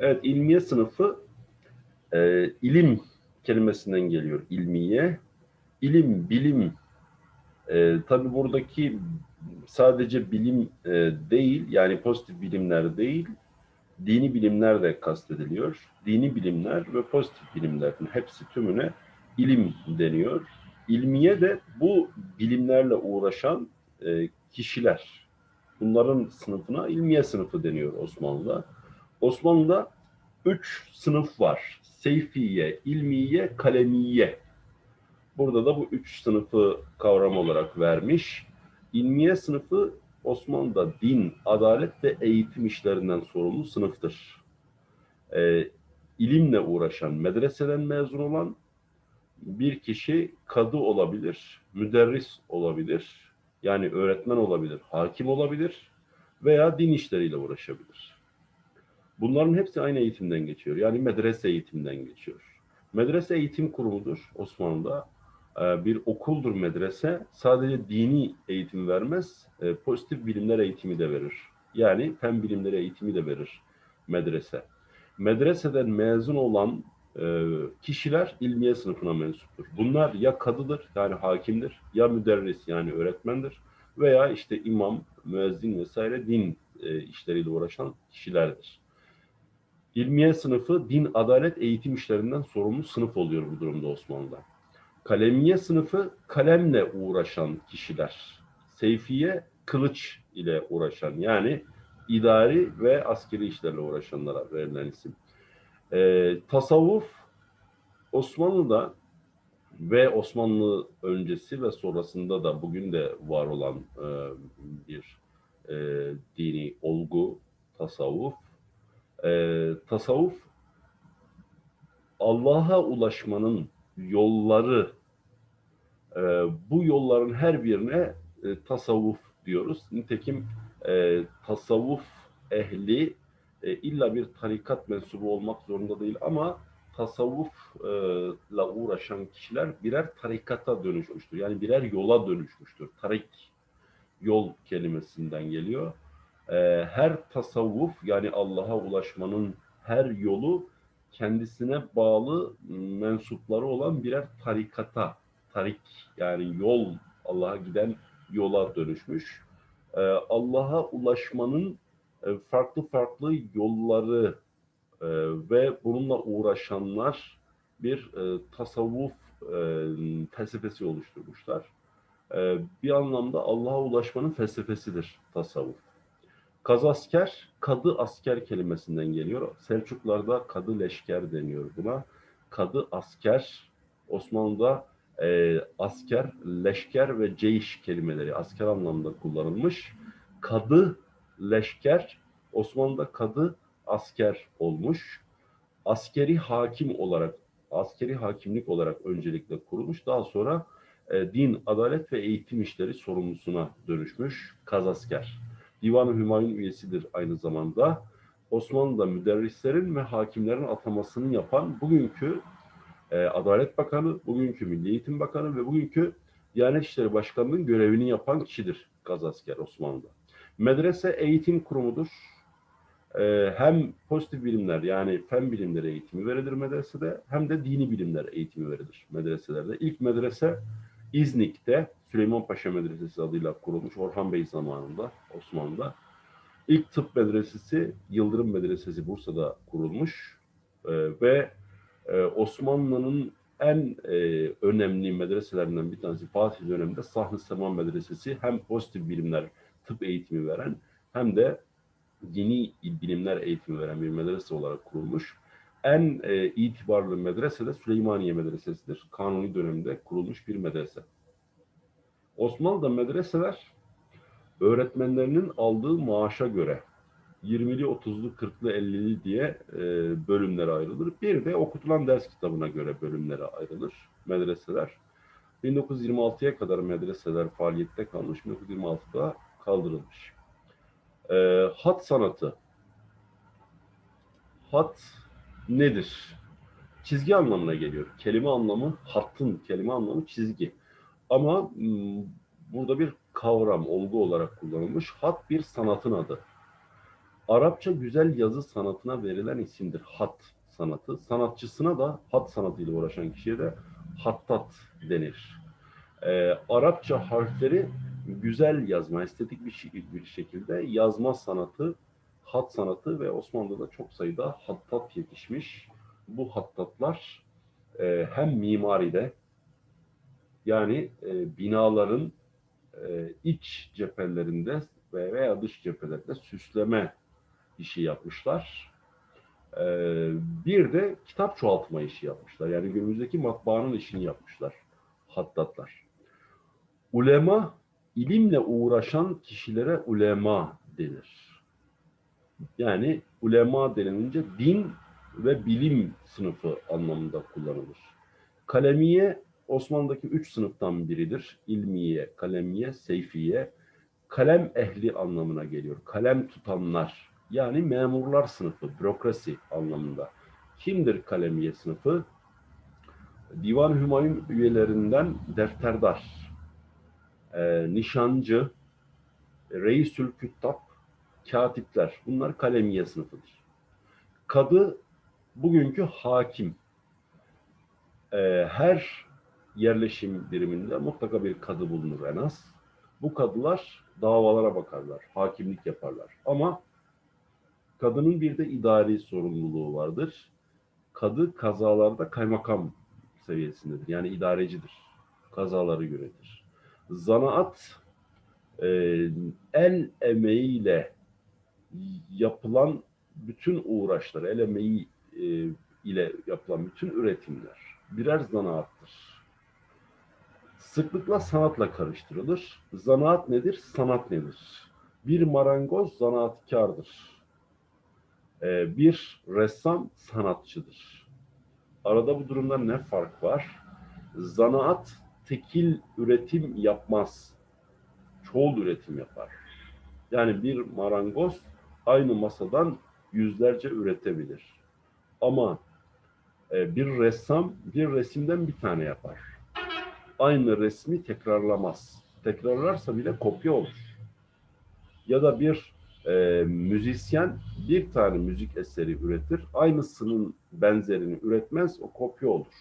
Evet, ilmiye sınıfı e, ilim kelimesinden geliyor ilmiye. İlim, bilim. E, tabii buradaki sadece bilim e, değil, yani pozitif bilimler değil, dini bilimler de kastediliyor. Dini bilimler ve pozitif bilimlerin hepsi tümüne ilim deniyor. İlmiye de bu bilimlerle uğraşan e, kişiler. Bunların sınıfına ilmiye sınıfı deniyor Osmanlı'da. Osmanlı'da üç sınıf var. Seyfiye, ilmiye, kalemiye. Burada da bu üç sınıfı kavram olarak vermiş. İlmiye sınıfı Osmanlı'da din, adalet ve eğitim işlerinden sorumlu sınıftır. Ee, ilimle uğraşan, medreseden mezun olan bir kişi kadı olabilir, müderris olabilir, yani öğretmen olabilir, hakim olabilir veya din işleriyle uğraşabilir. Bunların hepsi aynı eğitimden geçiyor. Yani medrese eğitimden geçiyor. Medrese eğitim kurumudur Osmanlı'da. Ee, Bir okuldur medrese. Sadece dini eğitim vermez, e, pozitif bilimler eğitimi de verir. Yani fen bilimleri eğitimi de verir medrese. Medreseden mezun olan e, kişiler ilmiye sınıfına mensuptur. Bunlar ya kadıdır yani hakimdir ya müderris yani öğretmendir veya işte imam, müezzin vesaire din e, işleriyle uğraşan kişilerdir. İlmiye sınıfı din, adalet, eğitim işlerinden sorumlu sınıf oluyor bu durumda Osmanlı'da. Kalemiye sınıfı kalemle uğraşan kişiler. Seyfiye kılıç ile uğraşan yani idari ve askeri işlerle uğraşanlara verilen isim. Ee, tasavvuf Osmanlı'da ve Osmanlı öncesi ve sonrasında da bugün de var olan e, bir e, dini olgu tasavvuf. E, tasavvuf Allah'a ulaşmanın yolları e, bu yolların her birine e, tasavvuf diyoruz. Nitekim e, tasavvuf ehli e, illa bir tarikat mensubu olmak zorunda değil ama tasavvufla uğraşan kişiler birer tarikata dönüşmüştür. Yani birer yola dönüşmüştür. Tarik yol kelimesinden geliyor. E, her tasavvuf yani Allah'a ulaşmanın her yolu kendisine bağlı mensupları olan birer tarikata, tarik yani yol, Allah'a giden yola dönüşmüş. Ee, Allah'a ulaşmanın e, farklı farklı yolları e, ve bununla uğraşanlar bir e, tasavvuf felsefesi oluşturmuşlar. Bir anlamda Allah'a ulaşmanın felsefesidir tasavvuf. Kazasker, kadı asker kelimesinden geliyor. Selçuklarda kadı leşker deniyor buna. Kadı asker, Osmanlı'da e, asker, leşker ve ceyş kelimeleri asker anlamında kullanılmış. Kadı, leşker, Osmanlı'da kadı asker olmuş. Askeri hakim olarak, askeri hakimlik olarak öncelikle kurulmuş. Daha sonra e, din, adalet ve eğitim işleri sorumlusuna dönüşmüş kazasker. Divan-ı Hümayun üyesidir aynı zamanda. Osmanlı'da müderrislerin ve hakimlerin atamasını yapan bugünkü e, Adalet Bakanı, bugünkü Milli Eğitim Bakanı ve bugünkü Diyanet İşleri Başkanı'nın görevini yapan kişidir Gazasker Osmanlı'da. Medrese eğitim kurumudur. E, hem pozitif bilimler yani fen bilimleri eğitimi verilir medresede hem de dini bilimler eğitimi verilir medreselerde. İlk medrese İznik'te Süleyman Paşa Medresesi adıyla kurulmuş Orhan Bey zamanında Osmanlı'da. İlk tıp medresesi Yıldırım Medresesi Bursa'da kurulmuş ee, ve e, Osmanlı'nın en e, önemli medreselerinden bir tanesi Fatih döneminde Sahn-ı Seman Medresesi hem pozitif bilimler tıp eğitimi veren hem de dini bilimler eğitimi veren bir medrese olarak kurulmuş. En e, itibarlı medrese de Süleymaniye Medresesi'dir. Kanuni dönemde kurulmuş bir medrese. Osmanlı'da medreseler öğretmenlerinin aldığı maaşa göre 20'li, 30'lu, 40'lı, 50'li diye e, bölümlere ayrılır. Bir de okutulan ders kitabına göre bölümlere ayrılır medreseler. 1926'ya kadar medreseler faaliyette kalmış, 1926'da kaldırılmış. E, hat sanatı. Hat nedir? Çizgi anlamına geliyor. Kelime anlamı, hattın kelime anlamı çizgi. Ama burada bir kavram, olgu olarak kullanılmış. Hat bir sanatın adı. Arapça güzel yazı sanatına verilen isimdir. Hat sanatı. Sanatçısına da hat sanatıyla uğraşan kişiye de hattat denir. Ee, Arapça harfleri güzel yazma, estetik bir, bir şekilde yazma sanatı, hat sanatı ve Osmanlı'da çok sayıda hattat yetişmiş. Bu hattatlar e, hem mimaride yani e, binaların e, iç cephelerinde ve veya dış cephelerinde süsleme işi yapmışlar. E, bir de kitap çoğaltma işi yapmışlar. Yani günümüzdeki matbaanın işini yapmışlar hattatlar. Ulema, ilimle uğraşan kişilere ulema denir. Yani ulema denilince din ve bilim sınıfı anlamında kullanılır. Kalemiye Osmanlı'daki üç sınıftan biridir. İlmiye, kalemiye, seyfiye. Kalem ehli anlamına geliyor. Kalem tutanlar. Yani memurlar sınıfı, bürokrasi anlamında. Kimdir kalemiye sınıfı? Divan Hümayun üyelerinden defterdar, e, nişancı, reisül küttab, katipler. Bunlar kalemiye sınıfıdır. Kadı bugünkü hakim. E, her yerleşim biriminde mutlaka bir kadı bulunur en az. Bu kadılar davalara bakarlar, hakimlik yaparlar. Ama kadının bir de idari sorumluluğu vardır. Kadı kazalarda kaymakam seviyesindedir. Yani idarecidir. Kazaları yönetir. Zanaat e, el emeğiyle yapılan bütün uğraşlar, el emeği e, ile yapılan bütün üretimler birer zanaattır. Sıklıkla sanatla karıştırılır. Zanaat nedir? Sanat nedir? Bir marangoz zanaatkardır. Ee, bir ressam sanatçıdır. Arada bu durumda ne fark var? Zanaat tekil üretim yapmaz. Çoğul üretim yapar. Yani bir marangoz aynı masadan yüzlerce üretebilir. Ama e, bir ressam bir resimden bir tane yapar. Aynı resmi tekrarlamaz. Tekrarlarsa bile kopya olur. Ya da bir e, müzisyen bir tane müzik eseri üretir. Aynısının benzerini üretmez, o kopya olur.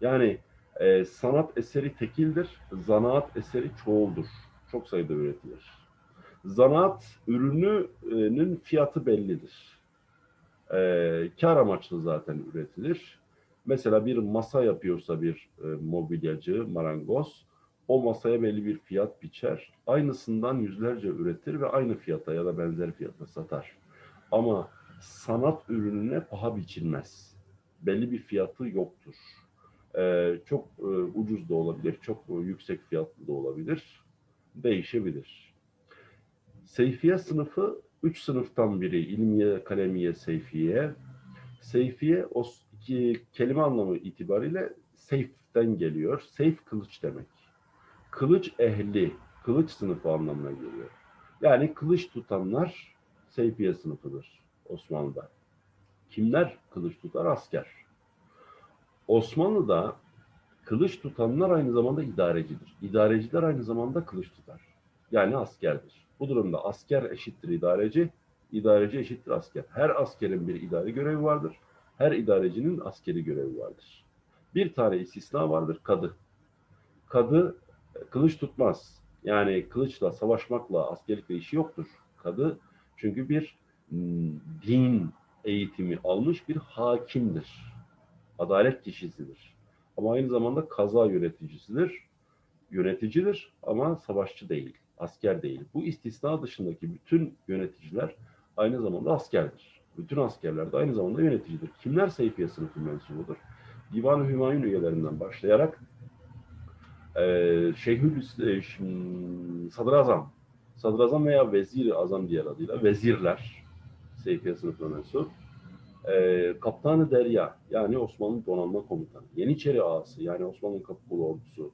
Yani e, sanat eseri tekildir, zanaat eseri çoğuldur. Çok sayıda üretilir. Zanaat ürününün fiyatı bellidir. E, kar amaçlı zaten üretilir. Mesela bir masa yapıyorsa bir e, mobilyacı, marangoz, o masaya belli bir fiyat biçer. Aynısından yüzlerce üretir ve aynı fiyata ya da benzer fiyata satar. Ama sanat ürününe paha biçilmez. Belli bir fiyatı yoktur. E, çok e, ucuz da olabilir, çok e, yüksek fiyatlı da olabilir. Değişebilir. Seyfiye sınıfı üç sınıftan biri. İlmiye, kalemiye, seyfiye. Seyfiye o kelime anlamı itibariyle seyften geliyor. Seyf kılıç demek. Kılıç ehli, kılıç sınıfı anlamına geliyor. Yani kılıç tutanlar seyfiye sınıfıdır Osmanlı'da. Kimler kılıç tutar? Asker. Osmanlı'da kılıç tutanlar aynı zamanda idarecidir. İdareciler aynı zamanda kılıç tutar. Yani askerdir. Bu durumda asker eşittir idareci, idareci eşittir asker. Her askerin bir idari görevi vardır. Her idarecinin askeri görevi vardır. Bir tane istisna vardır, kadı. Kadı kılıç tutmaz. Yani kılıçla, savaşmakla, askerlikle işi yoktur. Kadı çünkü bir m, din eğitimi almış bir hakimdir. Adalet kişisidir. Ama aynı zamanda kaza yöneticisidir. Yöneticidir ama savaşçı değil, asker değil. Bu istisna dışındaki bütün yöneticiler aynı zamanda askerdir. Bütün askerler de aynı zamanda yöneticidir. Kimler Seyfiye sınıfı mensubudur? Divan-ı Hümayun üyelerinden başlayarak e, Şeyhül e, Sadrazam, Sadrazam veya Vezir-i Azam diğer adıyla vezirler Seyfiye sınıfına mensup. E, Kaptanı Derya yani Osmanlı Donanma Komutanı. Yeniçeri Ağası yani Osmanlı Kapı Kulu Ordusu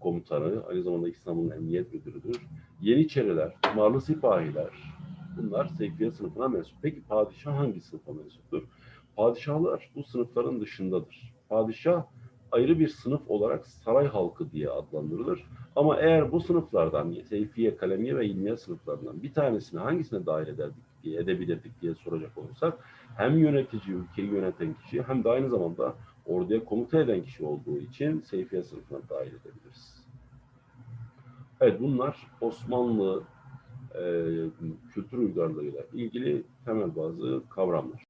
Komutanı. Aynı zamanda İstanbul'un Emniyet Müdürüdür. Yeniçeriler, Marlı Sipahiler, Bunlar Seyfiye sınıfına mensup. Peki padişah hangi sınıfa mensuptur? Padişahlar bu sınıfların dışındadır. Padişah ayrı bir sınıf olarak saray halkı diye adlandırılır. Ama eğer bu sınıflardan, Seyfiye, Kalemiye ve İlmiye sınıflarından bir tanesini hangisine dahil ederdik? diye edebilirdik diye soracak olursak hem yönetici, ülkeyi yöneten kişi hem de aynı zamanda orduya komuta eden kişi olduğu için Seyfiye sınıfına dahil edebiliriz. Evet bunlar Osmanlı kültür uygarlığıyla ilgili temel bazı kavramlar.